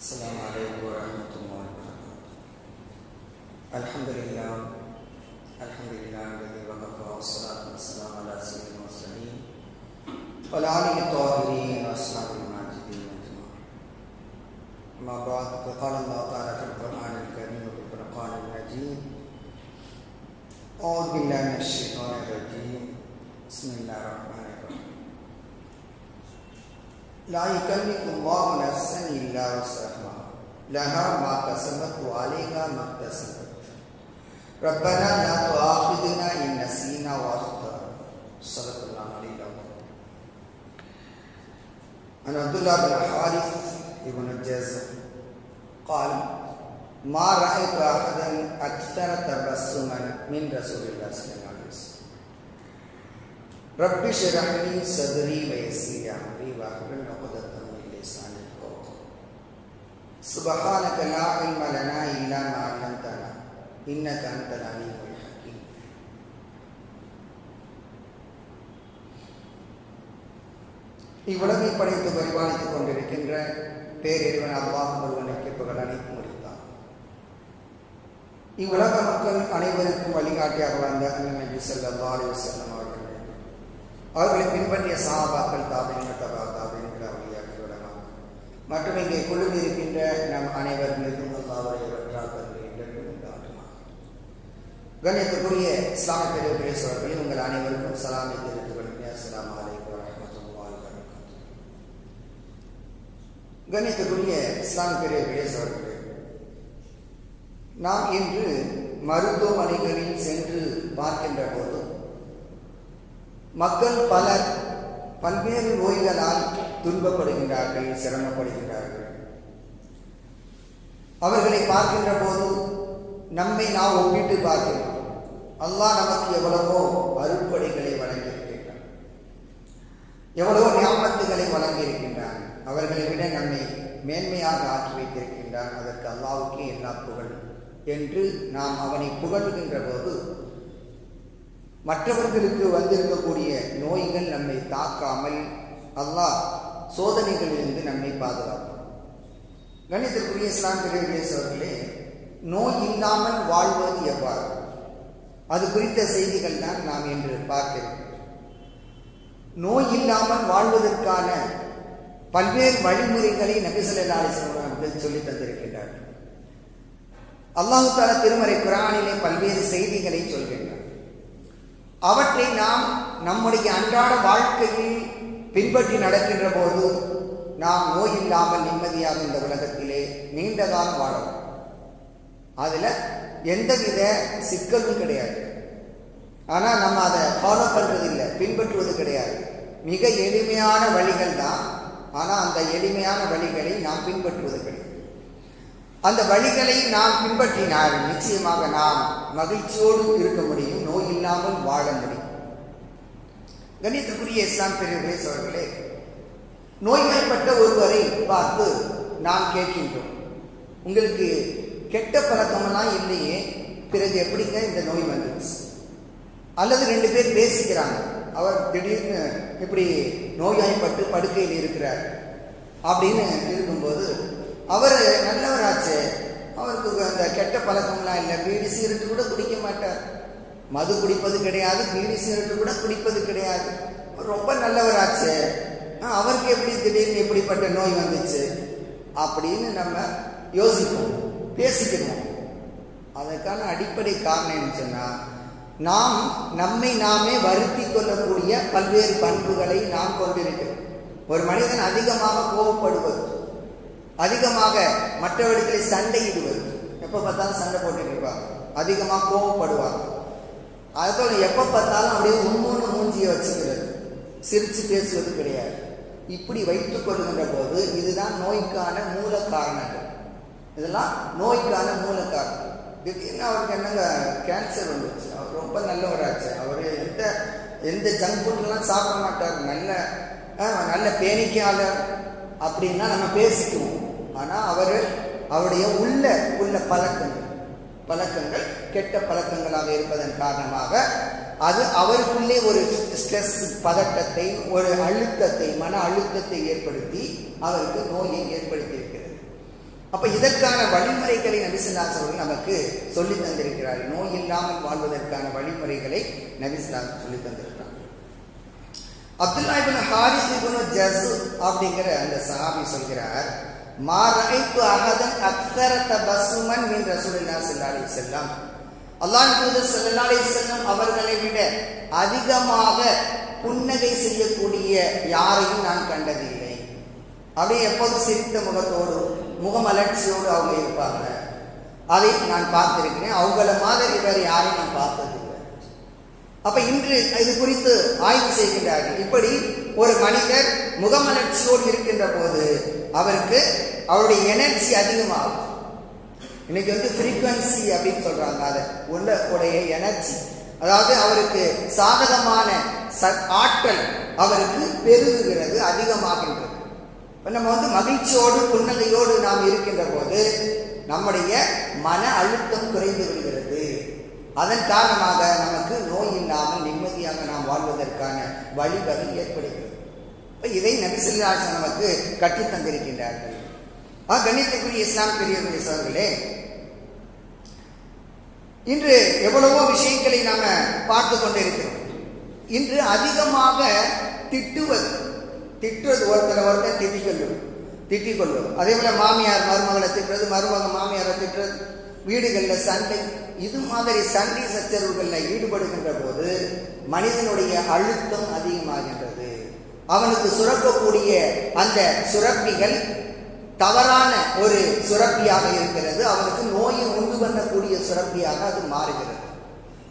السلام عليكم ورحمة الله وبركاته. الحمد لله الحمد لله الذي وكفى والصلاة والسلام على سيد المرسلين وعلى آله الطاهرين وأصحاب الماجدين أجمعين. أما بعد فقال الله تعالى في القرآن الكريم وفي الفرقان المجيد أعوذ بالله من الشيطان الرجيم. بسم الله الرحمن لا يكلف الله نفسا إلا وسعها. لها ما كسبت وعليها ما اكتسبت. ربنا لا تؤاخذنا إن نسينا وأخطأنا. صدق الله. العلي العظيم عن عبد الله بن الحارث بن الجزر قال ما رأيت أحدا أكثر تبسما من رسول الله صلى الله عليه وسلم. رب اشرح لي صدري ويسر لي امري واحلل عقدة من لساني يفقهوا قولي. سبحانك لا علم لنا الا ما علمتنا انك انت العليم الحكيم இவ்வுலகை படைத்து பரிபாலித்துக் கொண்டிருக்கின்ற பேரிறைவன் அல்லாஹ் ஒருவனுக்கு புகழ் அனைத்து முடித்தான் இவ்வுலக மக்கள் அனைவருக்கும் வழிகாட்டியாக வந்த அண்ணன் நபி ஸல்லல்லாஹு அலைஹி வஸல்லம் அவர்கள் அவர்களை பின்பற்றிய சாபாக்கள் தாபியங்கள் தபா தாபியங்கள் அவளியாக்கள் உலகம் மற்றும் இங்கே குழுமி இருக்கின்ற நம் அனைவர் மீதும் அல்லாவுடைய வெற்றாக்கள் கண்ணியத்துக்குரிய இஸ்லாம பெரியவர்களே சோழர்களே உங்கள் அனைவருக்கும் சலாமை தெரிவித்துக் கொள்கிறேன். அஸ்ஸலாமு அலைக்கும் வரஹ்மத்துல்லாஹி வபரகாத்துஹு. கண்ணியத்துக்குரிய இஸ்லாம பெரியவர்களே சோழர்களே நாம் இன்று மருத்துவமனைகளில் சென்று பார்க்கின்ற போது மக்கள் பலர் பல்வேறு நோய்களால் துன்பப்படுகின்றார்கள் சிரமப்படுகின்றார்கள். அவர்களை பார்க்கின்ற போது நம்மை நாம் ஒப்பிட்டு பார்க்கிறோம். அல்லாஹ் நமக்கு எவ்வளவோ அருப்படைகளை வழங்கியிருக்கின்றான். எவ்வளவோ ஞாபகத்துகளை வழங்கியிருக்கின்றான். அவர்களை விட நம்மை மேன்மையாக ஆக்கி வைத்திருக்கின்றான். அதற்கு அல்லாவுக்கே எல்லா புகழ் என்று நாம் அவனை புகழ்கின்ற போது மற்றவர்களுக்கு வந்திருக்கக்கூடிய நோய்கள் நம்மை தாக்காமல் அல்லாஹ் சோதனைகளிலிருந்து நம்மை பாதுகாக்கும் கணிதத்துக்குரிய இஸ்லாம் பிரிவுகளே நோய் இல்லாமல் வாழ்வது எவ்வாறு? அது குறித்த செய்திகள் தான் நாம் இன்று பார்க்கிறோம். நோய் இல்லாமல் வாழ்வதற்கான பல்வேறு வழிமுறைகளை நபிசல்லா அலிஸ்லாம் சொல்லி தந்திருக்கின்றார்கள். அல்லாஹு தாலா திருமறை குரானிலே பல்வேறு செய்திகளை சொல்கின்றனர் அவற்றை நாம் நம்முடைய அன்றாட வாழ்க்கையில் பின்பற்றி நடக்கின்ற போது நாம் நோய் இல்லாமல் நிம்மதியாக இந்த உலகத்திலே நீண்ட காலம் வாழலாம். அதில் எந்தவித சிக்கலும் கிடையாது. ஆனால் நம்ம அதை ஃபாலோ பண்ணுறது இல்லை பின்பற்றுவது கிடையாது. மிக எளிமையான வழிகள் தான். ஆனால் அந்த எளிமையான வழிகளை நாம் பின்பற்றுவது கிடையாது. அந்த வழிகளை நாம் பின்பற்றினால் நிச்சயமாக நாம் மகிழ்ச்சியோடு இருக்க முடியும் நோய் இல்லாமல் வாழ முடியும். கணிதத்துக்குரிய இஸ்லாம் பெரியவர்களே சோழர்களே நோய்வாய்ப்பட்ட ஒருவரை பார்த்து நாம் கேட்கின்றோம். உங்களுக்கு கெட்ட பழக்கமெல்லாம் இல்லையே பிறகு எப்படிங்க இந்த நோய் வந்துச்சு? அல்லது ரெண்டு பேர் பேசிக்கிறாங்க அவர் திடீர்னு இப்படி நோய்வாய்ப்பட்டு படுக்கையில் இருக்கிறார் அப்படின்னு இருக்கும்போது அவர் நல்லவராச்சு. அவருக்கு அந்த கெட்ட பழக்கம்லாம் இல்லை. பீடி சீரட்டு கூட குடிக்க மாட்டார். மது குடிப்பது கிடையாது பீடி சீரட்டு கூட குடிப்பது கிடையாது. ரொம்ப நல்லவராச்சு. அவருக்கு எப்படி திடீர்னு எப்படிப்பட்ட நோய் வந்துச்சு? அப்படின்னு நம்ம யோசிப்போம் பேசிக்கணும் அதற்கான அடிப்படை காரணம் என்ன சொன்னால் நாம் நம்மை நாமே வருத்தி கொள்ளக்கூடிய பல்வேறு பண்புகளை நாம் கொண்டிருக்கிறோம். ஒரு மனிதன் அதிகமாக கோபப்படுவது அதிகமாக மற்றவர்களை சண்டையிடுவது. எப்போ பார்த்தாலும் சண்டை போட்டுட்டு இருப்பாங்க அதிகமாக கோவப்படுவாங்க அதுபோல் எப்போ பார்த்தாலும் அப்படியே உண்மையான மூஞ்சியை வச்சுக்கிறது. சிரித்து பேசுவது கிடையாது. இப்படி வைத்துக் கொள்கின்ற போது இதுதான் நோய்க்கான மூல காரணங்கள். இதெல்லாம் நோய்க்கான மூல காரணம். திடீர்னு அவருக்கு என்னங்க கேன்சர் வந்துச்சு அவர் ரொம்ப நல்லவராச்சு. அவர் எந்த எந்த ஜங்க் ஃபுட்லாம் சாப்பிட மாட்டார். நல்ல நல்ல பேணிக்கையாளர். அப்படின்னா நம்ம பேசிக்குவோம். ஆனால் அவர் அவருடைய உள்ள உள்ள பழக்கங்கள் பழக்கங்கள் கெட்ட பழக்கங்களாக இருப்பதன் காரணமாக அது அவருக்குள்ளே ஒரு ஸ்ட்ரெஸ் பதட்டத்தை ஒரு அழுத்தத்தை மன அழுத்தத்தை ஏற்படுத்தி அவருக்கு நோயை ஏற்படுத்தி இருக்கிறது அப்ப இதற்கான வழிமுறைகளை நபிசுல்லாஸ் அவர்கள் நமக்கு சொல்லி தந்திருக்கிறார். நோய் இல்லாமல் வாழ்வதற்கான வழிமுறைகளை நபிசுல்லாஸ் சொல்லி தந்திருக்கிறார். Abdullah ibn Harith ibn Jaz அப்படிங்கிற அந்த சஹாபி சொல்கிறார் மா ரஐத்து அஹதன் அக்ஸர தபஸ்ஸுமன் மின் ரசூலுல்லாஹி ஸல்லல்லாஹு அலைஹி அல்லாஹ் தூதர் ஸல்லல்லாஹு செல்லம் அவர்களை விட அதிகமாக புன்னகை செய்யக்கூடிய யாரையும் நான் கண்டதில்லை. அப்படியே எப்போதும் சிரித்த முகத்தோடு முகமலர்ச்சியோடு அவங்க இருப்பாங்க. அதை நான் பார்த்திருக்கிறேன். அவங்கள மாதிரி வேறு யாரையும் நான் பார்த்ததில்லை. அப்ப இன்று இது குறித்து ஆய்வு செய்கின்றார்கள். இப்படி ஒரு மனிதர் முகமலர்ச்சியோடு இருக்கின்ற போது அவருக்கு அவருடைய எனர்ஜி அதிகமாகும். இன்னைக்கு வந்து ஃப்ரீக்வன்சி அப்படின்னு சொல்றாங்க அதை. உள்ள உடைய எனர்ஜி அதாவது அவருக்கு சாதகமான ச- ஆற்றல் அவருக்கு பெருகுகிறது அதிகமாகின்றது. இப்போ நம்ம வந்து மகிழ்ச்சியோடு புன்னகையோடு நாம் இருக்கின்ற போது நம்முடைய மன அழுத்தம் குறைந்து விடுகிறது. அதன் காரணமாக நமக்கு நோய் இல்லாமல் நிம்மதியாக நாம் வாழ்வதற்கான வழிவகை ஏற்படுகிறது. இப்போ இதை நபிசல்லாசன் நமக்கு கற்றுத்தந்திருக்கின்றார்கள். ஆ கண்ணியத்துக்குரிய இஸ்லாம் பெரியவர்களே சோர்களே இன்று எவ்வளவோ விஷயங்களை நாம பார்த்து கொண்டிருக்கிறோம். இன்று அதிகமாக திட்டுவது திட்டுவது ஒருத்தரை ஒருத்தர் திட்டிக் கொள்ளும் திட்டிக் கொள்ளும் அதே போல மாமியார் மருமகளை திட்டுறது மருமக மாமியாரை திட்டுறது வீடுகளில் சண்டை இது மாதிரி சண்டை சச்சரவுகளில் ஈடுபடுகின்ற போது மனிதனுடைய அழுத்தம் அதிகமாகின்றது. அவனுக்கு சுரக்கக்கூடிய அந்த சுரப்பிகள் தவறான ஒரு சுரப்பியாக இருக்கிறது. அவனுக்கு நோயை உண்டு பண்ணக்கூடிய சுரப்பியாக அது மாறுகிறது.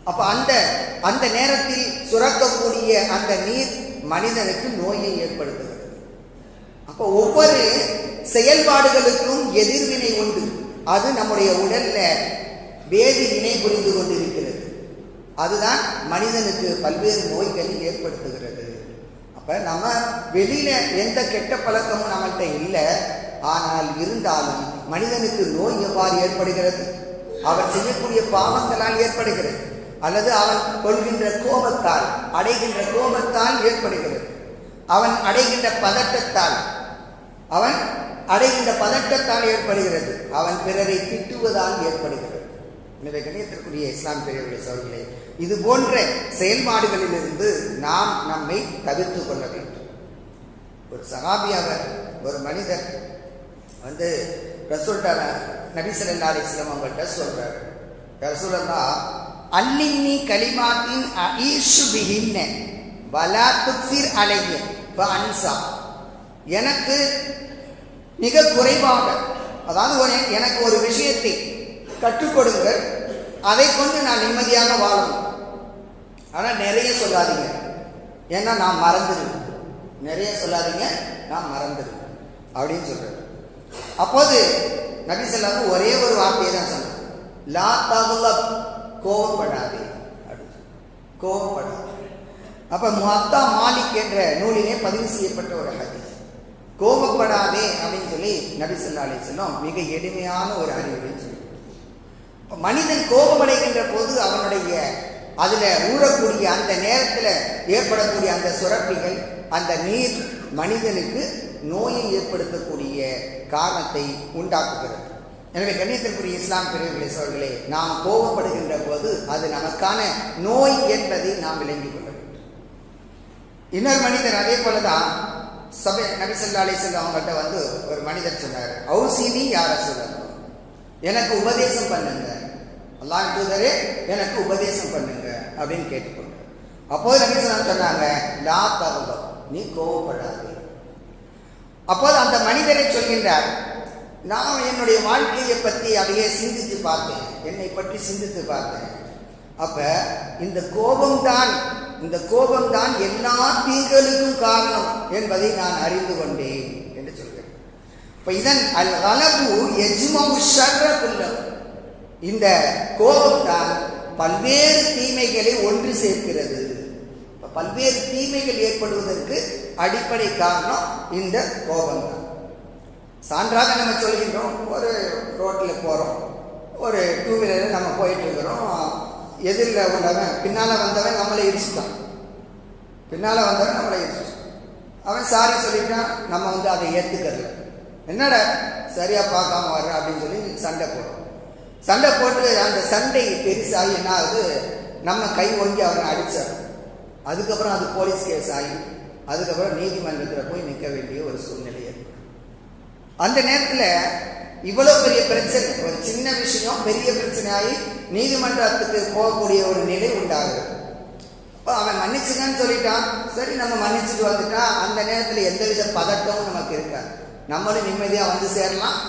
அப்ப அந்த அந்த நேரத்தில் சுரக்கக்கூடிய அந்த நீர் மனிதனுக்கு நோயை ஏற்படுத்துகிறது. அப்ப ஒவ்வொரு செயல்பாடுகளுக்கும் எதிர்வினை உண்டு. அது நம்முடைய உடல்ல வேதி வினை புரிந்து கொண்டிருக்கிறது. அதுதான் மனிதனுக்கு பல்வேறு நோய்களை ஏற்படுத்துகிறது. அப்ப நம்ம வெளியில எந்த கெட்ட பழக்கமும் நம்மள்கிட்ட இல்லை. ஆனால் இருந்தாலும் மனிதனுக்கு நோய் எவ்வாறு ஏற்படுகிறது? அவன் செய்யக்கூடிய பாவங்களால் ஏற்படுகிறது. அல்லது அவன் கொள்கின்ற கோபத்தால் அடைகின்ற கோபத்தால் ஏற்படுகிறது. அவன் அடைகின்ற பதட்டத்தால் அவன் அடைகின்ற பதட்டத்தால் ஏற்படுகிறது. அவன் பிறரை திட்டுவதால் ஏற்படுகிறது. எனவே கணியத்திற்குரிய இஸ்லாம் பெரியவர்களை சோழர்களே இது போன்ற செயல்பாடுகளிலிருந்து நாம் நம்மை தவிர்த்து கொள்ள வேண்டும். ஒரு சகாபி அவர் ஒரு மனிதர் வந்து ரசூல்டா நபி ஸல்லல்லாஹு அவங்கள்ட்ட சொல்றார். ரசூலல்லா அல்லின்னி கலிமாத்தின் அஈஷு பிஹின்ன வலா துக்சிர் அலைய அன்சா எனக்கு மிக குறைவாக அதாவது ஒரு எனக்கு ஒரு விஷயத்தை கற்றுக் கொடுங்கள் அதை கொண்டு நான் நிம்மதியாக வாழணும். ஆனால் நிறைய சொல்லாதீங்க. ஏன்னா நான் மறந்துடுவேன். நிறைய சொல்லாதீங்க நான் மறந்துடுவேன். அப்படின்னு சொல்கிறேன் அப்போது நபி ஒரே ஒரு வார்த்தையை தான் சொன்னார். லா தகுல கோவப்படாதே அப்படின்னு கோவப்படாது அப்ப மத்தா மாலிக் என்ற நூலிலே பதிவு செய்யப்பட்ட ஒரு ஹதீஸ். கோபப்படாதே அப்படின்னு சொல்லி நபி அலி அலிஸ்லாம் மிக எளிமையான ஒரு அறிவுரை மனிதன் கோபமடைகின்ற போது அவனுடைய அதுல ஊறக்கூடிய அந்த நேரத்தில் ஏற்படக்கூடிய அந்த சுரப்பிகள் அந்த நீர் மனிதனுக்கு நோயை ஏற்படுத்தக்கூடிய காரணத்தை உண்டாக்குகிறது. எனவே கண்ணியத்திற்குரிய இஸ்லாம் பிரிவுகளை சொல்களே நாம் கோபப்படுகின்ற போது அது நமக்கான நோய் என்பதை நாம் விளங்கிக் கொள்ள வேண்டும். இன்னொரு மனிதர் அதே போலதான் சபை நபிசல்லா அலிசல்ல அவங்கள்ட்ட வந்து ஒரு மனிதர் சொன்னார் ஔசினி யார சொல்லணும் எனக்கு உபதேசம் பண்ணுங்க. அல்லாஹ் தூதரே எனக்கு உபதேசம் பண்ணுங்க அப்படின்னு கேட்டுக்கொண்டார். அப்போது நபி சொன்னாங்க லா தகுலம் நீ கோவப்படாதே. அப்போது அந்த மனிதரை சொல்கின்றார் நான் என்னுடைய வாழ்க்கையை பற்றி அதையே சிந்தித்து பார்த்தேன். என்னை பற்றி சிந்தித்து பார்த்தேன். அப்ப இந்த கோபம்தான் இந்த கோபம்தான் எல்லா தீங்களுக்கும் காரணம் என்பதை நான் அறிந்து கொண்டேன் என்று சொல்கிறேன் இப்ப இதன் அல் அளவு எஜ்மவு ஷர்ரகுல்லம் இந்த கோபம்தான் பல்வேறு தீமைகளை ஒன்று சேர்க்கிறது. பல்வேறு தீமைகள் ஏற்படுவதற்கு அடிப்படை காரணம் இந்த கோபம் தான் சான்றாக நம்ம சொல்கின்றோம் ஒரு ரோட்டில் போகிறோம் ஒரு டூ வீலரில் நம்ம போயிட்டுருக்கிறோம் எதிரில் உள்ளவன் பின்னால் வந்தவன் நம்மளை இடிச்சுட்டான். பின்னால் வந்தவன் நம்மளை இடிச்சுட்டான். அவன் சாரி சொல்லிட்டான் நம்ம வந்து அதை ஏற்றுக்கறல என்னடா சரியாக பார்க்காம வர்ற அப்படின்னு சொல்லி சண்டை போடுறோம். சண்டை போட்டு அந்த சண்டை பெருசாகி என்ன ஆகுது? நம்ம கை ஒங்கி அவனை அடிச்சார் அதுக்கப்புறம் அது போலீஸ் கேஸ் ஆகி அதுக்கப்புறம் நீதிமன்றத்தில் போய் நிற்க வேண்டிய ஒரு சூழ்நிலை ஏற்படும். அந்த நேரத்தில் இவ்வளோ பெரிய பிரச்சனை ஒரு சின்ன விஷயம் பெரிய பிரச்சனை ஆகி நீதிமன்றத்துக்கு போகக்கூடிய ஒரு நிலை உண்டாகுது. அப்போ அவன் மன்னிச்சுங்கன்னு சொல்லிட்டான். சரி நம்ம மன்னிச்சுட்டு வந்துட்டான் அந்த நேரத்தில் எந்தவித பதட்டமும் நமக்கு இருக்காது. நம்மளும் நிம்மதியாக வந்து சேரலாம்.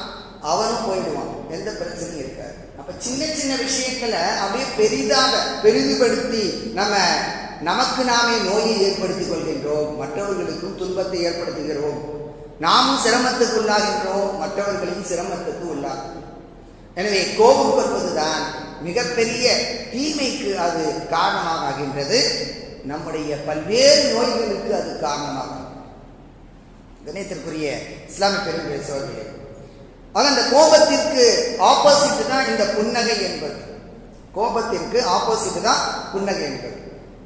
அவனும் போயிடுவான். எந்த பிரச்சனையும் இருக்காது. அப்போ சின்ன சின்ன விஷயங்களை அப்படியே பெரிதாக பெரிதுபடுத்தி நம்ம நமக்கு நாமே நோயை ஏற்படுத்திக் கொள்கின்றோம் மற்றவர்களுக்கும் துன்பத்தை ஏற்படுத்துகிறோம். நாமும் சிரமத்துக்கு உள்ளாகின்றோம் மற்றவர்களையும் சிரமத்துக்கு உள்ளாகும் எனவே கோபம் கொள்வதுதான் மிகப்பெரிய தீமைக்கு அது காரணமாக ஆகின்றது நம்முடைய பல்வேறு நோய்களுக்கு அது காரணமாகும். கணேத்திற்குரிய இஸ்லாமிய பெருமையை சோழர்களே ஆக அந்த கோபத்திற்கு ஆப்போசிட் தான் இந்த புன்னகை என்பது. கோபத்திற்கு ஆப்போசிட் தான் புன்னகை என்பது.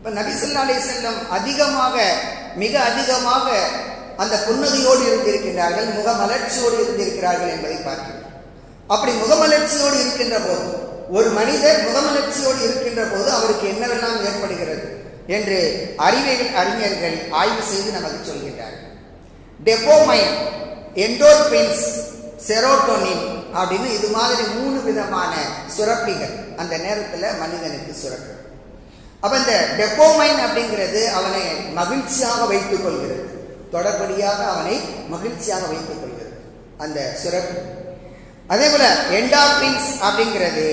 இப்ப நபிசல்லா அலி செல்லம் அதிகமாக மிக அதிகமாக அந்த புன்னகையோடு இருந்திருக்கின்றார்கள் முகமலர்ச்சியோடு இருந்திருக்கிறார்கள் என்பதை பார்க்கிறோம். அப்படி முகமலர்ச்சியோடு இருக்கின்ற போது ஒரு மனிதர் முகமலர்ச்சியோடு இருக்கின்ற போது அவருக்கு என்னவெல்லாம் ஏற்படுகிறது என்று அறிவியல் அறிஞர்கள் ஆய்வு செய்து நமக்கு சொல்கின்றார்கள். டெப்போமைன் என்டோர்பின்ஸ் செரோட்டோனின் அப்படின்னு இது மாதிரி மூணு விதமான சுரப்பிகள் அந்த நேரத்தில் மனிதனுக்கு சுரக்கும். அப்ப இந்த டெப்போமைன் அப்படிங்கிறது அவனை மகிழ்ச்சியாக வைத்துக் கொள்கிறது தொடர்படியாக அவனை மகிழ்ச்சியாக வைத்துக் கொள்கிறது அந்த சுரப்பு அதே போல என்டார்பின்ஸ் அப்படிங்கிறது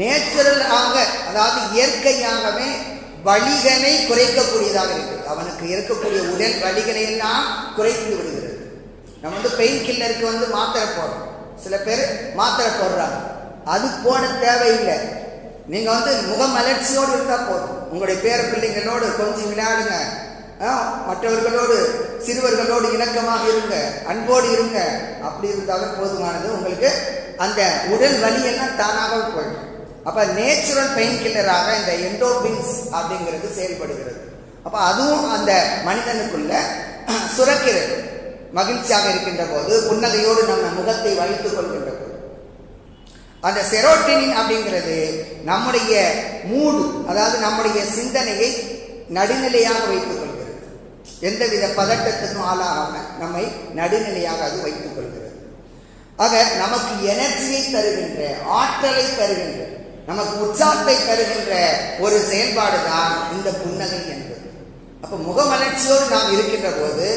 நேச்சுரலாக அதாவது இயற்கையாகவே வலிகனை குறைக்கக்கூடியதாக இருக்கிறது. அவனுக்கு இருக்கக்கூடிய உடல் வலிகளை எல்லாம் குறைத்து விடுகிறது. நம்ம வந்து பெயின் கில்லருக்கு வந்து மாத்திரை போடுறோம். சில பேர் மாத்திரை போடுறாங்க. அது போட தேவையில்லை. நீங்க வந்து முகமலர்ச்சியோடு இருந்தால் போதும். உங்களுடைய பேர பிள்ளைங்களோடு கொஞ்சம் விளையாடுங்க. மற்றவர்களோடு சிறுவர்களோடு இணக்கமாக இருங்க அன்போடு இருங்க. அப்படி இருந்தாலும் போதுமானது. உங்களுக்கு அந்த உடல் வலியெல்லாம் தானாக போயிடும். அப்ப நேச்சுரல் பெயின் கில்லராக இந்த எண்டோபின்ஸ் அப்படிங்கிறது செயல்படுகிறது. அப்ப அதுவும் அந்த மனிதனுக்குள்ள சுரக்கிறது. மகிழ்ச்சியாக இருக்கின்ற போது புன்னகையோடு நம்ம முகத்தை வைத்துக் கொள்கின்ற போது. அந்த செரோட்டினின் அப்படிங்கிறது நம்முடைய மூடு அதாவது நம்முடைய சிந்தனையை நடுநிலையாக வைத்துக் கொள்கிறது. எந்தவித பதட்டத்துக்கும் ஆளாகாம நம்மை நடுநிலையாக அது வைத்துக் கொள்கிறது. ஆக நமக்கு எனர்ஜியை தருகின்ற ஆற்றலை தருகின்ற நமக்கு உற்சாகத்தை தருகின்ற ஒரு செயல்பாடு தான் இந்த புன்னகை என்பது. அப்ப முகமலர்ச்சியோடு நாம் இருக்கின்ற போது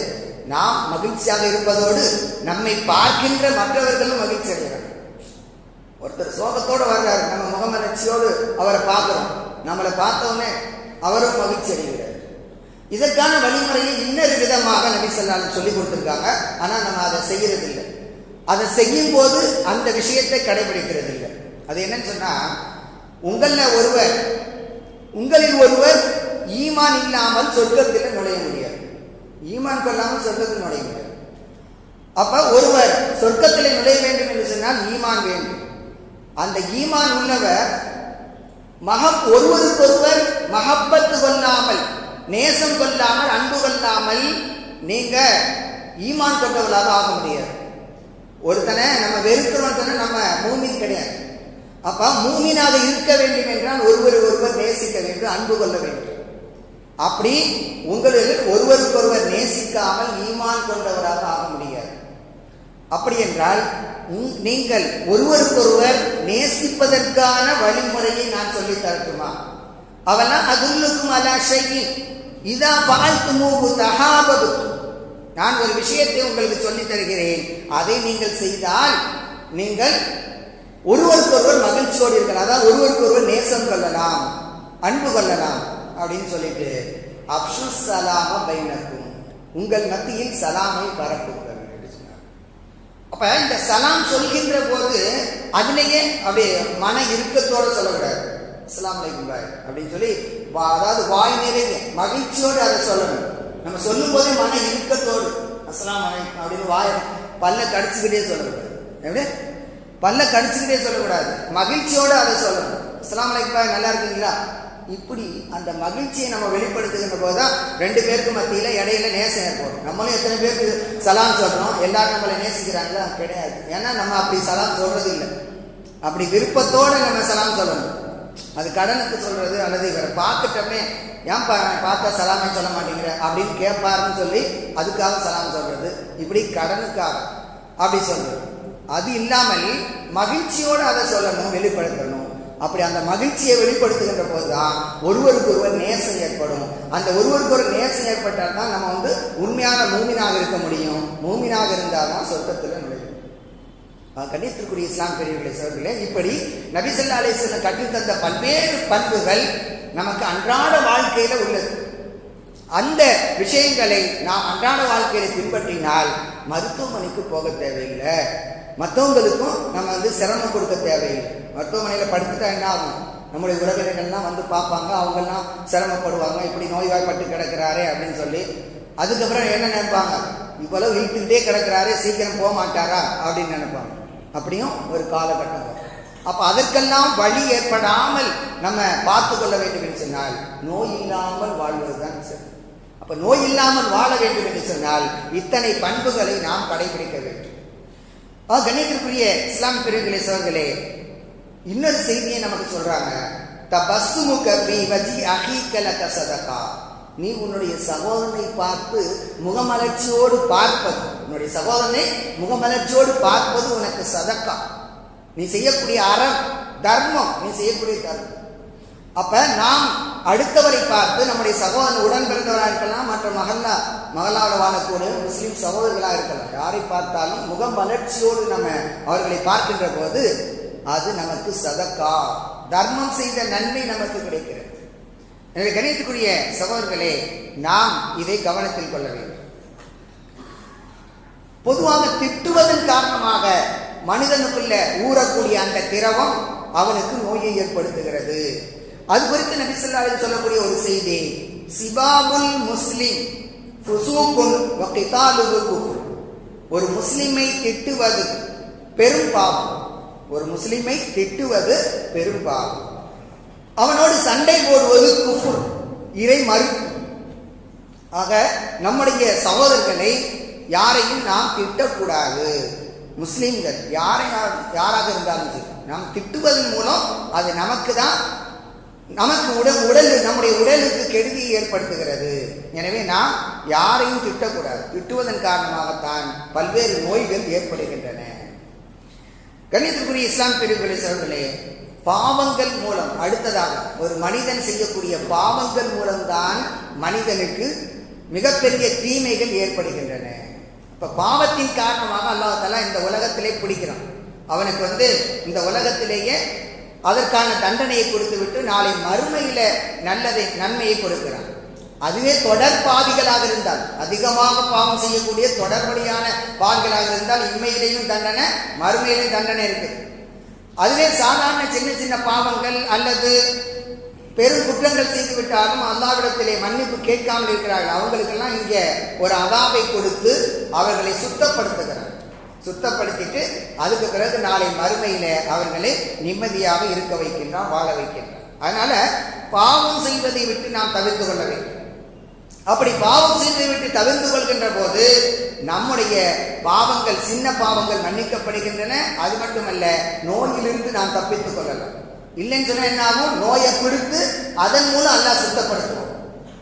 நாம் மகிழ்ச்சியாக இருப்பதோடு நம்மை பார்க்கின்ற மற்றவர்களும் மகிழ்ச்சி அடைகிறார்கள் ஒருத்தர் சோகத்தோடு வர்றாரு. நம்ம முகமலர்ச்சியோடு அவரை பார்க்கிறோம். நம்மளை பார்த்தோன்னே அவரும் மகிழ்ச்சி அடைகிறார். இதற்கான வழிமுறையை இன்னொரு விதமாக நபி சொல்லாலும் சொல்லி கொடுத்துருக்காங்க. ஆனால் நம்ம அதை செய்யறதில்லை. அதை செய்யும் போது அந்த விஷயத்தை கடைபிடிக்கிறது இல்லை அது என்னன்னு சொன்னா உங்களில் ஒருவர் உங்களில் ஒருவர் ஈமான் இல்லாமல் சொர்க்கத்தில் நுழைய முடியாது. ஈமான் கொள்ளாமல் சொர்க்கத்தில் நுழைய முடியாது. அப்ப ஒருவர் சொர்க்கத்தில் நுழைய வேண்டும் என்று சொன்னால் ஈமான் வேண்டும். அந்த ஈமான் உள்ளவர் மகம் ஒருவருக்கொருவர் மகப்பத்து கொள்ளாமல் நேசம் கொள்ளாமல் அன்பு கொள்ளாமல் நீங்க ஈமான் கொண்டவர்களாக ஆக முடியாது. ஒருத்தனை நம்ம வெறுக்கிறோம் நம்ம மூமின் கிடையாது. அப்ப மூமினாக இருக்க வேண்டும் என்றால் ஒருவர் ஒருவர் நேசிக்க வேண்டும் அன்பு கொள்ள வேண்டும். அப்படி உங்களுக்கு ஒருவருக்கொருவர் நேசிக்காமல் ஈமான் கொண்டவராக ஆக முடியாது. அப்படி என்றால் நீங்கள் ஒருவருக்கொருவர் நேசிப்பதற்கான வழிமுறையை நான் சொல்லி தரட்டுமா? அவெல்லாம் அதுல்லுக்கும் அலா ஷையின். இதா பார்த்து மூவு தகாபது நான் ஒரு விஷயத்தை உங்களுக்கு சொல்லி தருகிறேன். அதை நீங்கள் செய்தால் நீங்கள் ஒருவருக்கொருவர் மகிழ்ச்சியோடு இருக்கலாம். அதாவது ஒருவருக்கொருவர் நேசம் கொள்ளலாம் அன்பு கொள்ளலாம் அப்படின்னு சொல்லிட்டு அப்சு சலாம பைனக்கும். உங்கள் மத்தியில் சலாமை பரப்புங்கள். அப்ப இந்த சலாம் சொல்கின்ற போது அதுலேயே அப்படியே மன இறுக்கத்தோட சொல்லக்கூடாது. அஸ்லாம் அலைக்கும் பாய். அப்படின்னு சொல்லி அதாவது வாய் நிறைய மகிழ்ச்சியோடு அதை சொல்லணும். நம்ம சொல்லும் போதே மன இறுக்கத்தோடு அஸ்லாம் அலைக்கும் அப்படின்னு வாய் பல்ல கடிச்சுக்கிட்டே சொல்லக்கூடாது. எப்படி? பல்ல கடிச்சுக்கிட்டே சொல்லக்கூடாது. மகிழ்ச்சியோடு அதை சொல்லணும். அஸ்லாம் அலைக்கும் பாய் நல்லா இருக்கீங்களா? இப்படி அந்த மகிழ்ச்சியை நம்ம வெளிப்படுத்துகின்ற போது தான் ரெண்டு பேருக்கு மத்தியில் இடையில நேசம் ஏற்படும். நம்மளும் எத்தனை பேருக்கு சலாம் சொல்கிறோம் எல்லாரும் நம்மளை நேசிக்கிறாங்களா? கிடையாது. ஏன்னா நம்ம அப்படி சலாம் சொல்றது இல்லை அப்படி விருப்பத்தோடு நம்ம சலாம் சொல்லணும். அது கடனுக்கு சொல்றது அல்லது இவரை பார்த்துட்டோமே ஏன் பார்த்தா சலாமே சொல்ல மாட்டேங்கிற? அப்படின்னு கேட்பாருன்னு சொல்லி அதுக்காக சலாம் சொல்றது. இப்படி கடனுக்காக. அப்படி சொல்றது. அது இல்லாமல் மகிழ்ச்சியோடு அதை சொல்லணும் வெளிப்படுத்தணும். அப்படி அந்த மகிழ்ச்சியை வெளிப்படுத்துகின்ற போதுதான் ஒருவருக்கு ஒருவர் நேசம் ஏற்படும். அந்த ஒருவருக்கு ஒரு நேசம் ஏற்பட்டால் தான் நம்ம வந்து உண்மையான மூமினாக இருக்க முடியும். மூமினாக இருந்தால் தான் சொர்க்கத்தில் நுழையும். கண்ணியத்திற்குரிய இஸ்லாம் பெரியவர்களை சொல்கிறேன் இப்படி நபிசல்லா அலிஸ்லம் கற்றுத்தந்த பல்வேறு பண்புகள் நமக்கு அன்றாட வாழ்க்கையில உள்ளது. அந்த விஷயங்களை நாம் அன்றாட வாழ்க்கையில பின்பற்றினால் மருத்துவமனைக்கு போக தேவையில்லை. மற்றவங்களுக்கும் நம்ம வந்து சிரமம் கொடுக்க தேவையில்லை. மருத்துவமனையில் படுத்துட்டா என்ன ஆகும்? நம்முடைய உறவினர்கள்லாம் வந்து பார்ப்பாங்க அவங்கெல்லாம் சிரமப்படுவாங்க இப்படி நோய்வாய்ப்பட்டு கிடக்கிறாரே அப்படின்னு சொல்லி அதுக்கப்புறம் என்ன நினைப்பாங்க? இவ்வளவு இழுத்துக்கிட்டே கிடக்கிறாரே சீக்கிரம் போக மாட்டாரா? அப்படின்னு நினைப்பாங்க. அப்படியும் ஒரு காலகட்டம். வரும் அப்ப அதற்கெல்லாம் வழி ஏற்படாமல் நம்ம பார்த்து கொள்ள வேண்டும் என்று சொன்னால் நோய் இல்லாமல் வாழ்வதுதான் சரி அப்போ நோய் இல்லாமல் வாழ வேண்டும் என்று சொன்னால் இத்தனை பண்புகளை நாம் கடைபிடிக்க வேண்டும். கணிதத்திற்குரிய இஸ்லாம் பிரிவுகளை சோர்களே இன்னொரு செய்தியை நமக்கு சொல்றாங்க. தபஸ்முக பி வஜி அகீக்கல கசதகா நீ உன்னுடைய சகோதரனை பார்த்து முகமலர்ச்சியோடு பார்ப்பது உன்னுடைய சகோதரனை முகமலர்ச்சியோடு பார்ப்பது உனக்கு சதக்கா நீ செய்யக்கூடிய அறம் தர்மம் நீ செய்யக்கூடிய தர்மம். அப்ப நாம் அடுத்தவரை பார்த்து நம்முடைய சகோதரன் உடன் பிறந்தவராக இருக்கலாம் மற்ற மகல்லா மகளாவோட வாழக்கூடிய முஸ்லீம் சகோதரர்களாக இருக்கலாம். யாரை பார்த்தாலும் முகம் வளர்ச்சியோடு நம்ம அவர்களை பார்க்கின்ற போது அது நமக்கு சதக்கா. தர்மம் செய்த நன்மை நமக்கு கிடைக்கிறது. எனவே கணித்துக்குரிய சகோதரர்களே நாம் இதை கவனத்தில் கொள்ள வேண்டும். பொதுவாக திட்டுவதன் காரணமாக மனிதனுக்குள்ள ஊறக்கூடிய அந்த திரவம் அவனுக்கு நோயை ஏற்படுத்துகிறது. அது குறித்து நபிசல்லாவில் சொல்லக்கூடிய ஒரு செய்தி. சிபாபுல் முஸ்லிம் ஒரு முஸ்லிமை திட்டுவது பெரும் பாவம். ஒரு முஸ்லிமை திட்டுவது பெரும் பாவம். அவனோடு சண்டை போடுவது குஃபுர் இறை மறுப்பு. ஆக நம்முடைய சகோதரர்களை யாரையும் நாம் திட்டக்கூடாது. முஸ்லிம்கள் யாரை யாராக இருந்தாலும் சரி நாம் திட்டுவதன் மூலம் அது நமக்கு தான் நமக்கு உடல் உடல் நம்முடைய உடலுக்கு கெடுதி ஏற்படுத்துகிறது. எனவே நாம் யாரையும் திட்டக்கூடாது. திட்டுவதன் காரணமாகத்தான் பல்வேறு நோய்கள் ஏற்படுகின்றன. கண்ணியத்திற்குரிய இஸ்லாம் பிரிவுகளை சொல்களே பாவங்கள் மூலம் அடுத்ததாக ஒரு மனிதன் செய்யக்கூடிய பாவங்கள் மூலம்தான் மனிதனுக்கு மிகப்பெரிய தீமைகள் ஏற்படுகின்றன. இப்போ பாவத்தின் காரணமாக அல்லாஹால இந்த உலகத்திலே பிடிக்கிறான். அவனுக்கு வந்து இந்த உலகத்திலேயே அதற்கான தண்டனையை கொடுத்து விட்டு நாளை மறுமையில் நல்லதை நன்மையை கொடுக்கிறான். அதுவே தொடர் பாவிகளாக இருந்தால் அதிகமாக பாவம் செய்யக்கூடிய தொடர்படியான பாவிகளாக இருந்தால் இம்மையிலேயும் தண்டனை மறுமையிலையும் தண்டனை இருக்கு. அதுவே சாதாரண சின்ன சின்ன பாவங்கள் அல்லது பெரும் குற்றங்கள் செய்து விட்டாலும் அல்லாவிடத்திலே மன்னிப்பு கேட்காமல் இருக்கிறார்கள். அவங்களுக்கெல்லாம் இங்கே ஒரு அதாவை கொடுத்து அவர்களை சுத்தப்படுத்துகிறார். சுத்தப்படுத்திட்டு அதுக்கு பிறகு நாளை மறுமையில அவர்களை நிம்மதியாக இருக்க வைக்கின்றான் வாழ வைக்கின்றான். அதனால பாவம் செய்வதை விட்டு நாம் தவிர்த்து கொள்ள வேண்டும். அப்படி பாவம் செய்வதை விட்டு தவிர்த்து கொள்கின்ற போது நம்முடைய பாவங்கள் சின்ன பாவங்கள் மன்னிக்கப்படுகின்றன. அது மட்டுமல்ல நோயிலிருந்து நாம் தப்பித்துக் கொள்ளலாம். இல்லைன்னு சொன்னா என்ன ஆகும்? நோயை கொடுத்து அதன் மூலம் அல்லா சுத்தப்படுத்துவோம்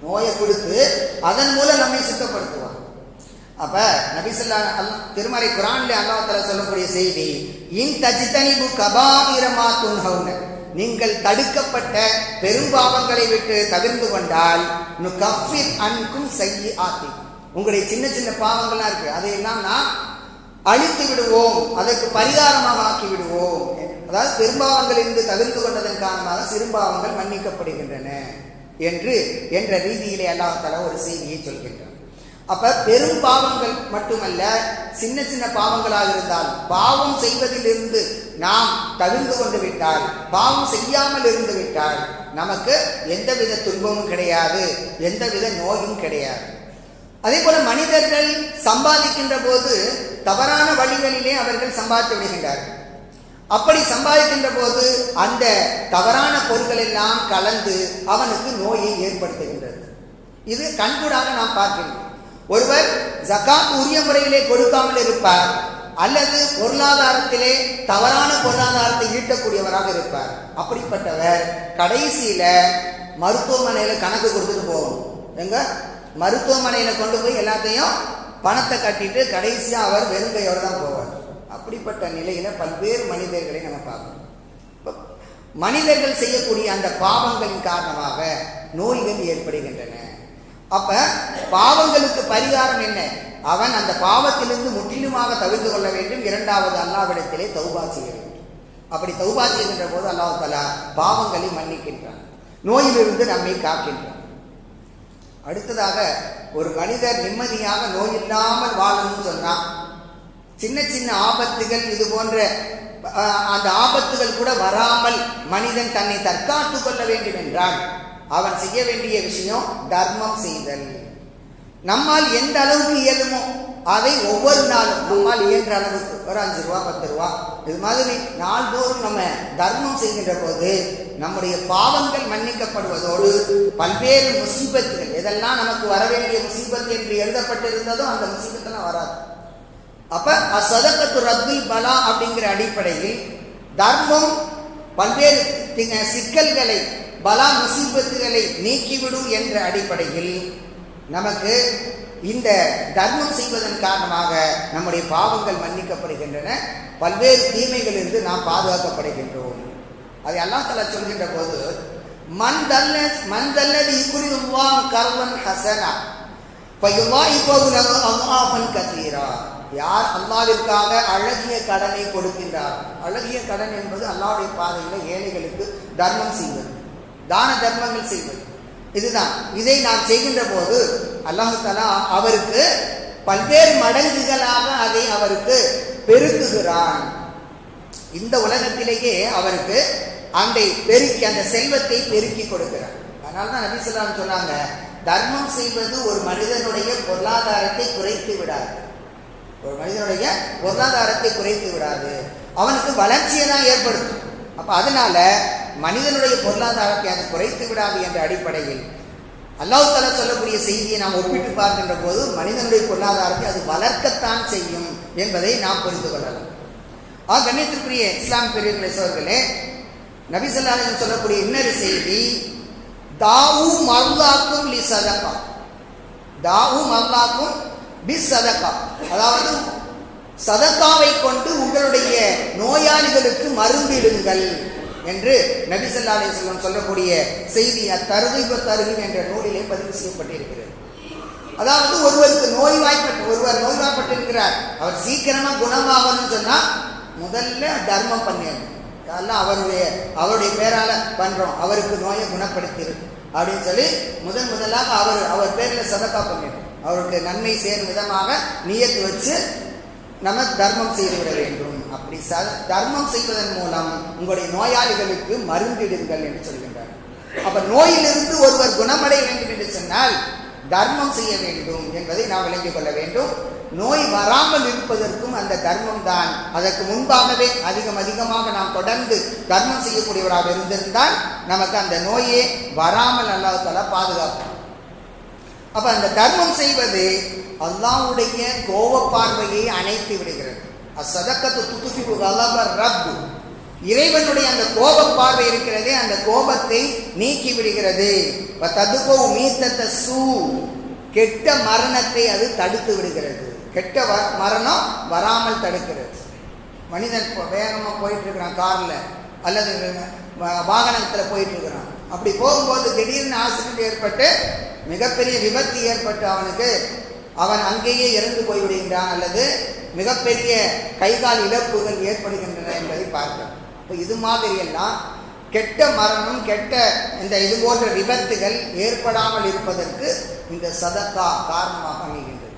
நோயை கொடுத்து அதன் மூலம் நம்மை சுத்தப்படுத்துவோம் அப்ப நபிசல்லா திருமறை குரான்ல அல்லாஹால சொல்லக்கூடிய செய்தி இன் தஜித்தனிபு கபாயிரமா துன்ஹவுன நீங்கள் தடுக்கப்பட்ட பெரும்பாவங்களை விட்டு தவிர்ந்து கொண்டால் கஃபிர் அன்கும் செய்யி ஆத்தி உங்களுடைய சின்ன சின்ன பாவங்கள்லாம் இருக்கு. அதையெல்லாம் நான் அழித்து விடுவோம். அதற்கு பரிகாரமாக ஆக்கி விடுவோம். அதாவது பெரும்பாவங்களிலிருந்து தவிர்த்து கொண்டதன் காரணமாக சிறுபாவங்கள் மன்னிக்கப்படுகின்றன என்று என்ற ரீதியிலே அல்லாஹால ஒரு செய்தியை சொல்கின்றார் அப்ப பெரும் பாவங்கள் மட்டுமல்ல சின்ன சின்ன பாவங்களாக இருந்தால் பாவம் செய்வதிலிருந்து நாம் தவிர்ந்து கொண்டு விட்டால் பாவம் செய்யாமல் இருந்து விட்டால் நமக்கு எந்தவித துன்பமும் கிடையாது எந்தவித நோயும் கிடையாது. அதே போல மனிதர்கள் சம்பாதிக்கின்ற போது தவறான வழிகளிலே அவர்கள் சம்பாதித்து விடுகின்றார்கள். அப்படி சம்பாதிக்கின்ற போது அந்த தவறான பொருட்கள் எல்லாம் கலந்து அவனுக்கு நோயை ஏற்படுத்துகின்றது. இது கண்கூடாக நாம் பார்க்கின்றோம். ஒருவர் ஜக்காத் உரிய முறையிலே கொடுக்காமல் இருப்பார் அல்லது பொருளாதாரத்திலே தவறான பொருளாதாரத்தை ஈட்டக்கூடியவராக இருப்பார். அப்படிப்பட்டவர் கடைசியில மருத்துவமனையில கணக்கு கொடுத்துட்டு போகணும். எங்க? மருத்துவமனையில கொண்டு போய் எல்லாத்தையும் பணத்தை கட்டிட்டு கடைசியா அவர் வெறுங்கையோடு தான் போவார். அப்படிப்பட்ட நிலையில பல்வேறு மனிதர்களை நம்ம பார்க்கணும். மனிதர்கள் செய்யக்கூடிய அந்த பாவங்களின் காரணமாக நோய்கள் ஏற்படுகின்றன. அப்ப பாவங்களுக்கு பரிகாரம் என்ன? அவன் அந்த பாவத்திலிருந்து முற்றிலுமாக தவிர்த்து கொள்ள வேண்டும். இரண்டாவது அல்லாவிடத்திலே தௌபா செய்ய வேண்டும். அப்படி தௌபா செய்கின்ற போது அல்லாஹ் தலா பாவங்களை மன்னிக்கின்றான். நோயிலிருந்து நம்மை காக்கின்றான். அடுத்ததாக ஒரு மனிதர் நிம்மதியாக நோய் இல்லாமல் வாழணும்னு சொன்னான் சின்ன சின்ன ஆபத்துகள் இது போன்ற அந்த ஆபத்துகள் கூட வராமல் மனிதன் தன்னை தற்காத்து கொள்ள வேண்டும் என்றான் அவன் செய்ய வேண்டிய விஷயம் தர்மம் செய்தல். நம்மால் எந்த அளவுக்கு இயலுமோ அதை ஒவ்வொரு நாளும் நம்மால் இயன்ற அளவுக்கு. ஒரு அஞ்சு ரூபா பத்து ரூபா. இது மாதிரி நாள்தோறும் நம்ம தர்மம் செய்கின்ற போது நம்முடைய பாவங்கள் மன்னிக்கப்படுவதோடு பல்வேறு முசீபத்துகள் எதெல்லாம் நமக்கு வர வேண்டிய முசீபத் என்று எழுதப்பட்டிருந்ததோ அந்த முசீபத்தெல்லாம் வராது. அப்ப அசதக்கத்து ரத்துல் பலா அப்படிங்கிற அடிப்படையில் தர்மம் பல்வேறு சிக்கல்களை பலா முசீபத்துகளை நீக்கிவிடும் என்ற அடிப்படையில் நமக்கு இந்த தர்மம் செய்வதன் காரணமாக நம்முடைய பாவங்கள் மன்னிக்கப்படுகின்றன. பல்வேறு தீமைகளிலிருந்து நாம் பாதுகாக்கப்படுகின்றோம். அதை அல்லாஹ் தலா சொல்கின்ற போது தல்ல மண் தல்லது இக்குரிதுல்லாஹ் கர்வன் ஹசனா ஃபயுல்லாஹிஃபஹு யார் அல்லாவிற்காக அழகிய கடனை கொடுக்கின்றார்? அழகிய கடன் என்பது அல்லாவுடைய பாதையில் ஏழைகளுக்கு தர்மம் செய்வது. தான தர்மங்கள் செய்வது. இதுதான். இதை நாம் செய்கின்ற போது அல்லாஹு தலா அவருக்கு பல்வேறு மடங்குகளாக அதை அவருக்கு பெருக்குகிறான். இந்த உலகத்திலேயே அவருக்கு அண்டை பெருக்கி அந்த செல்வத்தை பெருக்கி கொடுக்கிறார் அதனால தான் நபி சொல்லாம் சொன்னாங்க தர்மம் செய்வது ஒரு மனிதனுடைய பொருளாதாரத்தை குறைத்து விடாது. ஒரு மனிதனுடைய பொருளாதாரத்தை குறைத்து விடாது. அவனுக்கு வளர்ச்சியை தான் ஏற்படுத்தும். அப்ப அதனால மனிதனுடைய பொருளாதாரத்தை அது குறைத்து விடாது என்ற அடிப்படையில் அல்லாஹ் தலா சொல்லக்கூடிய செய்தியை நாம் ஒப்பிட்டு பார்க்கின்ற போது மனிதனுடைய பொருளாதாரத்தை அது வளர்க்கத்தான் செய்யும் என்பதை நாம் புரிந்து கொள்ளலாம். ஆ கண்ணியத்திற்குரிய இஸ்லாம் பெரியவர்களை சோர்களே நபிசல்லாஹன் சொல்லக்கூடிய இன்னொரு செய்தி தாவு மல்லாக்கும் லி சதகா தாவு மல்லாக்கும் பி சதகா அதாவது சதக்காவை கொண்டு உங்களுடைய நோயாளிகளுக்கு மருந்திடுங்கள் என்று நபிசல்லா அலிஸ்லாம் சொல்லக்கூடிய செய்தி அத்தருகிப தருகின் என்ற நூலிலே பதிவு செய்யப்பட்டிருக்கிறது. அதாவது ஒருவருக்கு நோய்வாய்ப்பட்டு ஒருவர் நோய்வாய்ப்பட்டிருக்கிறார். அவர் சீக்கிரமா குணமாகணும்னு சொன்னா முதல்ல தர்மம் பண்ணிடணும். அதெல்லாம் அவருடைய அவருடைய பேரால பண்றோம் அவருக்கு நோயை குணப்படுத்திரு அப்படின்னு சொல்லி முதன் முதலாக அவர் அவர் பேர்ல சதக்கா பண்ணிடும் அவருக்கு நன்மை சேரும் விதமாக நியத்து வச்சு நம்ம தர்மம் செய்து விட வேண்டும். அப்படி ச தர்மம் செய்வதன் மூலம் உங்களுடைய நோயாளிகளுக்கு மருந்திடுங்கள் என்று சொல்கின்றார். அப்ப நோயிலிருந்து ஒருவர் குணமடைய வேண்டும் என்று சொன்னால் தர்மம் செய்ய வேண்டும் என்பதை நாம் விளங்கிக் கொள்ள வேண்டும். நோய் வராமல் இருப்பதற்கும் அந்த தர்மம் தான். அதற்கு முன்பாகவே அதிகம் அதிகமாக நாம் தொடர்ந்து தர்மம் செய்யக்கூடியவராக இருந்திருந்தால் நமக்கு அந்த நோயே வராமல் அல்லாஹால பாதுகாக்கும் அப்ப அந்த தர்மம் செய்வது அல்லாவுடைய கோப பார்வையை அணைத்து விடுகிறது. அசதக்கத்து துத்துஃபிபு கலப ரப்பு. இறைவனுடைய அந்த கோப பார்வை இருக்கிறதே அந்த கோபத்தை நீக்கி விடுகிறது. ததுகோ மீத்தத்த சூ. கெட்ட மரணத்தை அது தடுத்து விடுகிறது. கெட்ட வ மரணம் வராமல் தடுக்கிறது. மனிதன் இப்போ வேகமாக போயிட்டு இருக்கிறான் காரில் அல்லது வாகனத்தில் போயிட்டு இருக்கிறான் அப்படி போகும்போது திடீர்னு ஆக்சிடென்ட் ஏற்பட்டு மிகப்பெரிய விபத்து ஏற்பட்டு அவனுக்கு அவன் அங்கேயே இறந்து போய்விடுகின்றான் அல்லது மிகப்பெரிய கைகால் இழப்புகள் ஏற்படுகின்றன என்பதை பார்க்கிறோம். இப்போ இது மாதிரியெல்லாம் கெட்ட மரணம் கெட்ட இந்த இது போன்ற விபத்துகள் ஏற்படாமல் இருப்பதற்கு இந்த சதக்கா காரணமாக அமைகின்றது.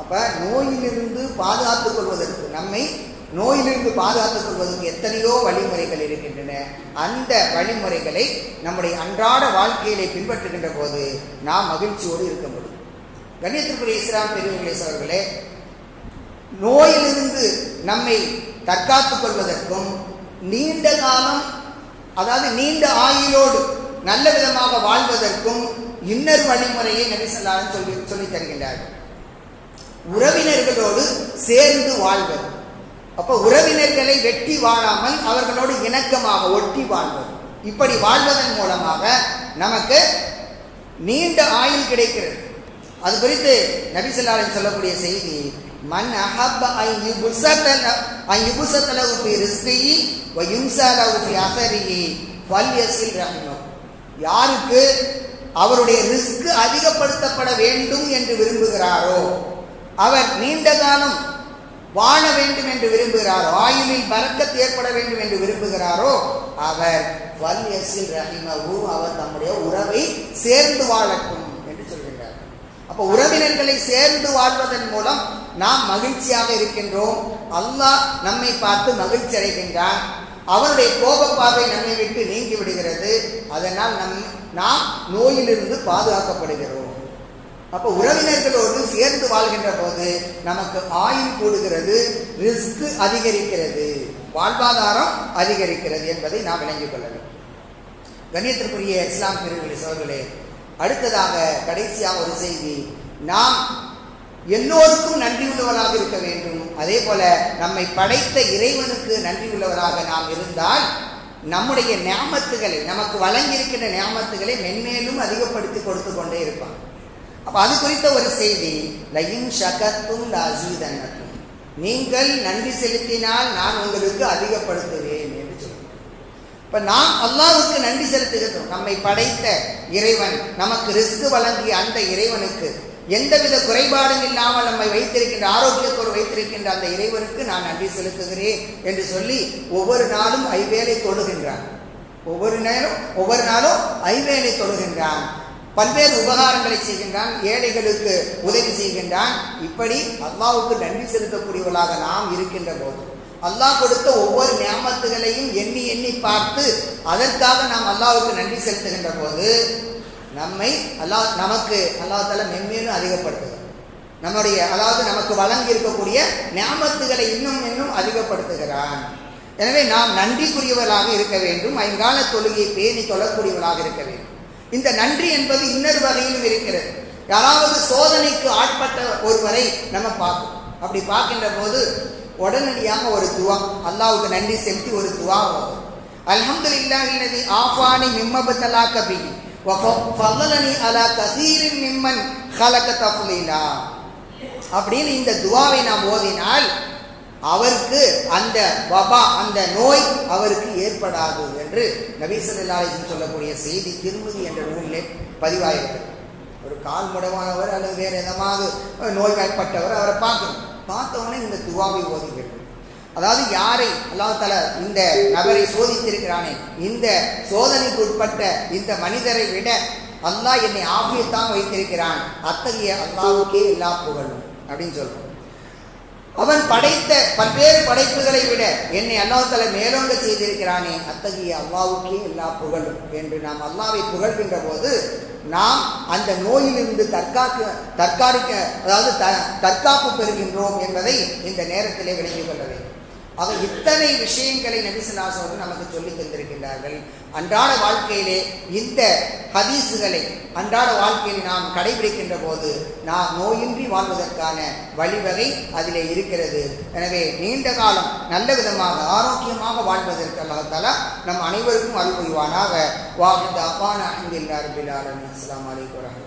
அப்போ நோயிலிருந்து பாதுகாத்துக் கொள்வதற்கு நம்மை நோயிலிருந்து பாதுகாத்துக் கொள்வதற்கு எத்தனையோ வழிமுறைகள் இருக்கின்றன. அந்த வழிமுறைகளை நம்முடைய அன்றாட வாழ்க்கையிலே பின்பற்றுகின்ற போது நாம் மகிழ்ச்சியோடு இருக்க முடியும். கண்ணியத்திற்குரிய இஸ்லாம் பெரியவர்களே அவர்களே நோயிலிருந்து நம்மை தற்காத்துக் கொள்வதற்கும் நீண்ட காலம் அதாவது நீண்ட ஆயுளோடு நல்ல விதமாக வாழ்வதற்கும் இன்னொரு வழிமுறையை நபிசல்லாரும் சொல்லி சொல்லி தருகின்றார்கள். உறவினர்களோடு சேர்ந்து வாழ்வது. அப்ப உறவினர்களை வெட்டி வாழாமல் அவர்களோடு இணக்கமாக ஒட்டி வாழ்வது. இப்படி வாழ்வதன் மூலமாக நமக்கு நீண்ட ஆயுள் கிடைக்கிறது. அது குறித்து நபிசல்லாரின் சொல்லக்கூடிய செய்தி மன் அஹப்ப ஐ யுபுசத்தல ஐ யுபுசத்தலவு ஃபி ரிஸ்கிஹி வ யும்சலவு ஃபி அஸரிஹி ஃபல்யஸில் ரஹிமஹு யாருக்கு அவருடைய ரிஸ்க் அதிகப்படுத்தப்பட வேண்டும் என்று விரும்புகிறாரோ அவர் நீண்ட காலம் வாழ வேண்டும் என்று விரும்புகிறாரோ ஆயுளில் பறக்கத்து ஏற்பட வேண்டும் என்று விரும்புகிறாரோ அவர் வல்யசில் ரஹிமவு அவர் தம்முடைய உறவை சேர்ந்து வாழட்டும் அப்போ உறவினர்களை சேர்ந்து வாழ்வதன் மூலம் நாம் மகிழ்ச்சியாக இருக்கின்றோம். அல்லாஹ் நம்மை பார்த்து மகிழ்ச்சி அடைகின்றான். அவருடைய கோப பார்வை நம்மை விட்டு நீங்கி விடுகிறது. அதனால் நம் நாம் நோயிலிருந்து பாதுகாக்கப்படுகிறோம். அப்போ உறவினர்களோடு சேர்ந்து வாழ்கின்ற போது நமக்கு ஆயுள் கூடுகிறது ரிஸ்க் அதிகரிக்கிறது வாழ்வாதாரம் அதிகரிக்கிறது என்பதை நாம் விளங்கிக் கொள்ள வேண்டும். கண்ணியத்திற்குரிய இஸ்லாம் பிரிவுகளை சோர்களே அடுத்ததாக கடைசியாக ஒரு செய்தி. நாம் எல்லோருக்கும் நன்றியுள்ளவராக இருக்க வேண்டும். அதே போல நம்மை படைத்த இறைவனுக்கு நன்றியுள்ளவராக நாம் இருந்தால் நம்முடைய ஞாபத்துகளை நமக்கு வழங்கியிருக்கின்ற ஞாபத்துகளை மென்மேலும் அதிகப்படுத்தி கொடுத்து கொண்டே இருப்பான் அப்ப அது குறித்த ஒரு செய்தி லயின் ஷகத்தும் லாசீதன்னக்கும் நீங்கள் நன்றி செலுத்தினால் நான் உங்களுக்கு அதிகப்படுத்துவேன். இப்ப நாம் அல்லாவுக்கு நன்றி செலுத்துகிறோம் நம்மை படைத்த இறைவன் நமக்கு ரிஸ்க் வழங்கிய அந்த இறைவனுக்கு எந்தவித குறைபாடும் இல்லாமல் நம்மை வைத்திருக்கின்ற ஆரோக்கியத்தோடு வைத்திருக்கின்ற அந்த இறைவனுக்கு நான் நன்றி செலுத்துகிறேன் என்று சொல்லி ஒவ்வொரு நாளும் ஐவேளை தொழுகின்றான். ஒவ்வொரு நேரம் ஒவ்வொரு நாளும் ஐவேளை தொழுகின்றான். பல்வேறு உபகாரங்களை செய்கின்றான் ஏழைகளுக்கு உதவி செய்கின்றான். இப்படி அல்லாவுக்கு நன்றி செலுத்தக்கூடியவர்களாக நாம் இருக்கின்ற போது அல்லாஹ் கொடுத்த ஒவ்வொரு ஞாபகத்துகளையும் எண்ணி எண்ணி பார்த்து அதற்காக நாம் அல்லாவுக்கு நன்றி செலுத்துகின்ற போது நம்மை அல்லாஹ் நமக்கு அல்லாஹால மென்மேலும் அதிகப்படுத்துகிறார் நம்முடைய அதாவது நமக்கு வழங்கி இருக்கக்கூடிய ஞாபகத்துகளை இன்னும் இன்னும் அதிகப்படுத்துகிறான். எனவே நாம் நன்றிக்குரியவர்களாக இருக்க வேண்டும். ஐங்கால தொழுகையை பேணி தொழக்கூடியவர்களாக இருக்க வேண்டும். இந்த நன்றி என்பது இன்னொரு வகையிலும் இருக்கிறது. யாராவது சோதனைக்கு ஆட்பட்ட ஒருவரை நம்ம பார்ப்போம் அப்படி பார்க்கின்ற போது உடனடியாக ஒரு துவா. அல்லாவுக்கு நன்றி செலுத்தி ஒரு துவா வரும். அல்ஹம்து இல்லாஹில்லதி ஆஃபானி மிம்மபத்தலா கபி. ஃபல்லனி அலா கசீரின் மிம்மன் ஹலக தஃலீலா. அப்படின்னு இந்த துவாவை நாம் ஓதினால் அவருக்கு அந்த வபா அந்த நோய் அவருக்கு ஏற்படாது என்று நபீசல்லாஹின் சொல்லக்கூடிய செய்தி திருமதி என்ற நூலிலே பதிவாயிருக்கிறது ஒரு கால் முடமானவர் அல்லது வேறு எதமாக நோய்வாய்ப்பட்டவர் அவரை பார்க்கணும். பார்த்தவொடனே இந்த துவாவை ஓதுகிறது அதாவது யாரை? அல்லாஹ் தல இந்த நபரை சோதித்திருக்கிறானே. இந்த சோதனைக்கு உட்பட்ட இந்த மனிதரை விட அல்லாஹ் என்னை ஆபியத்தான் வைத்திருக்கிறான். அத்தகைய அல்லாவுக்கே எல்லா புகழும். அப்படின்னு சொல்றோம். அவன் படைத்த பல்வேறு படைப்புகளை விட என்னை அல்லாஹால மேலோங்க செய்திருக்கிறானே அத்தகைய அல்லாவுக்கே எல்லா புகழும் என்று நாம் அல்லாவை புகழ்கின்ற போது நாம் அந்த நோயிலிருந்து தற்காக்க தற்காலிக்க அதாவது த தற்காப்பு பெறுகின்றோம் என்பதை இந்த நேரத்திலே விளங்கிக் கொள்ள வேண்டும். ஆக இத்தனை விஷயங்களை நபிசுல்லாசோடு நமக்கு சொல்லி தந்திருக்கின்றார்கள். அன்றாட வாழ்க்கையிலே இந்த ஹதீஸுகளை அன்றாட வாழ்க்கையில் நாம் கடைபிடிக்கின்ற போது நாம் நோயின்றி வாழ்வதற்கான வழிவகை அதிலே இருக்கிறது. எனவே நீண்ட காலம் நல்ல விதமாக ஆரோக்கியமாக வாழ்வதற்கு அல்லாஹால நம் அனைவருக்கும் அருள் புரிவானாக. வாஹித் அப்பான அஹமதுல்லா ரபில் ஆலமி அஸ்லாம் வலைக்கம்